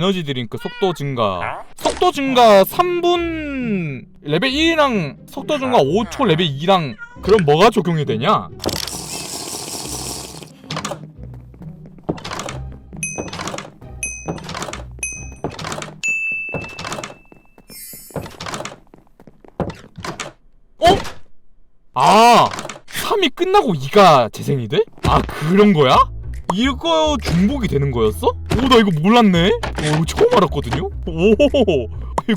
에너지 드링크 속도 증가 속도 증가 3분 레벨 1이랑 속도 증가 5초 레벨 2랑 그럼 뭐가 적용이 되냐? 어? 아 3이 끝나고 2가 재생이 돼? 아 그런 거야? 이거 중복이 되는 거였어? 오 나 이거 몰랐네? 오 처음 알았거든요? 오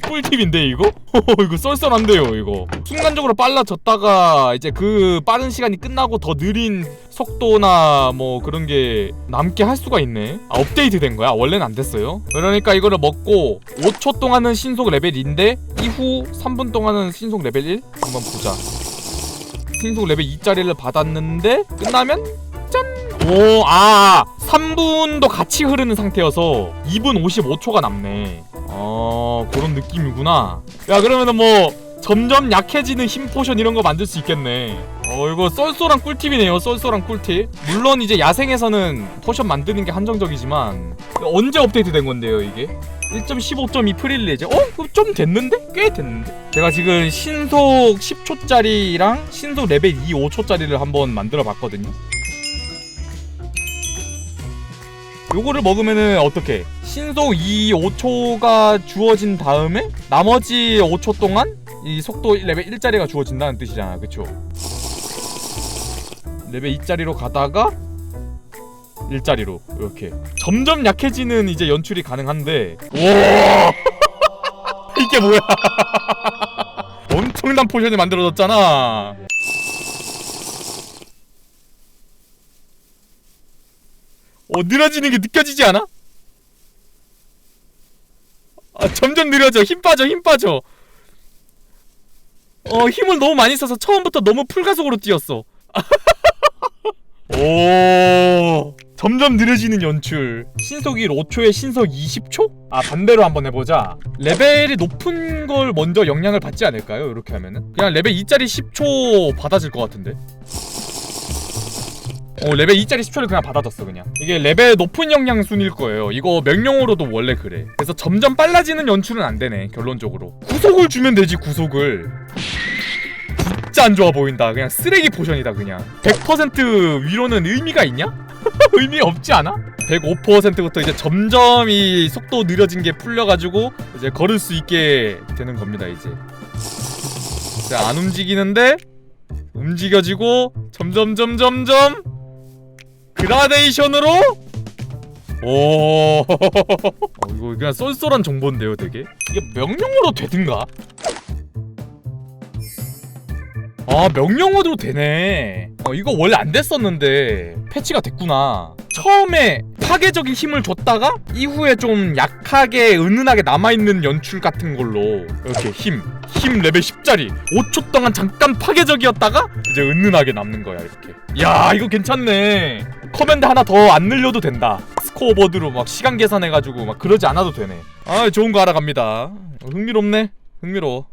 꿀팁인데 이거? 이거 썰썰한데요 이거 순간적으로 빨라졌다가 이제 그 빠른 시간이 끝나고 더 느린 속도나 뭐 그런 게 남게 할 수가 있네 아 업데이트 된 거야? 원래는 안 됐어요 그러니까 이거를 먹고 5초 동안은 신속 레벨 2인데 이후 3분 동안은 신속 레벨 1? 한번 보자 신속 레벨 2짜리를 받았는데 끝나면 짠! 오, 아, 3분도 같이 흐르는 상태여서 2분 55초가 남네. 어, 그런 느낌이구나. 야, 그러면은 뭐 점점 약해지는 힘 포션 이런 거 만들 수 있겠네. 어, 이거 쏠쏠한 꿀팁이네요. 쏠쏠한 꿀팁. 물론 이제 야생에서는 포션 만드는 게 한정적이지만 언제 업데이트 된 건데요, 이게? 1.15.2 프릴리즈. 어? 그럼 좀 됐는데? 꽤 됐는데? 제가 지금 신속 10초짜리랑 신속 레벨 2 5초짜리를 한번 만들어 봤거든요. 요거를 먹으면은 어떻게? 신속 2 5초가 주어진 다음에 나머지 5초 동안 이 속도 레벨 1짜리가 주어진다는 뜻이잖아. 그쵸? 레벨 2짜리로 가다가 1짜리로 이렇게 점점 약해지는 이제 연출이 가능한데 와 이게 뭐야 엄청난 포션이 만들어졌잖아 어 느려지는 게 느껴지지 않아? 아 점점 느려져. 힘 빠져 힘 빠져. 어 힘을 너무 많이 써서 처음부터 너무 풀가속으로 뛰었어. 오 점점 느려지는 연출. 신속 1 5초에 신속 20초? 아 반대로 한번 해보자. 레벨이 높은 걸 먼저 영향을 받지 않을까요? 이렇게 하면은? 그냥 레벨 2짜리 10초 받아질 것 같은데 어 레벨 2짜리 10초를 그냥 받아줬어 그냥. 이게 레벨 높은 영향 순일 거예요. 이거 명령어로도 원래 그래. 그래서 점점 빨라지는 연출은 안 되네 결론적으로. 구속을 주면 되지 구속을. 진짜 안 좋아 보인다. 그냥 쓰레기 포션이다 그냥. 100% 위로는 의미가 있냐? 의미 없지 않아? 105%부터 이제 점점 이 속도 느려진 게 풀려가지고 이제 걸을 수 있게 되는 겁니다 이제. 자, 안 움직이는데 움직여지고 점점 점점점 그라데이션으로? 오. 어, 이거 그냥 쏠쏠한 정보인데요 되게? 이게 명령어로 되든가? 아 명령어도 되네. 어 이거 원래 안 됐었는데 패치가 됐구나. 처음에 파괴적인 힘을 줬다가 이후에 좀 약하게 은은하게 남아있는 연출 같은 걸로. 이렇게 힘, 힘 레벨 10짜리. 5초 동안 잠깐 파괴적이었다가 이제 은은하게 남는 거야 이렇게. 야 이거 괜찮네. 커맨드 하나 더 안 늘려도 된다. 스코어보드로 막 시간 계산해가지고 막 그러지 않아도 되네. 아 좋은 거 알아갑니다. 어, 흥미롭네. 흥미로워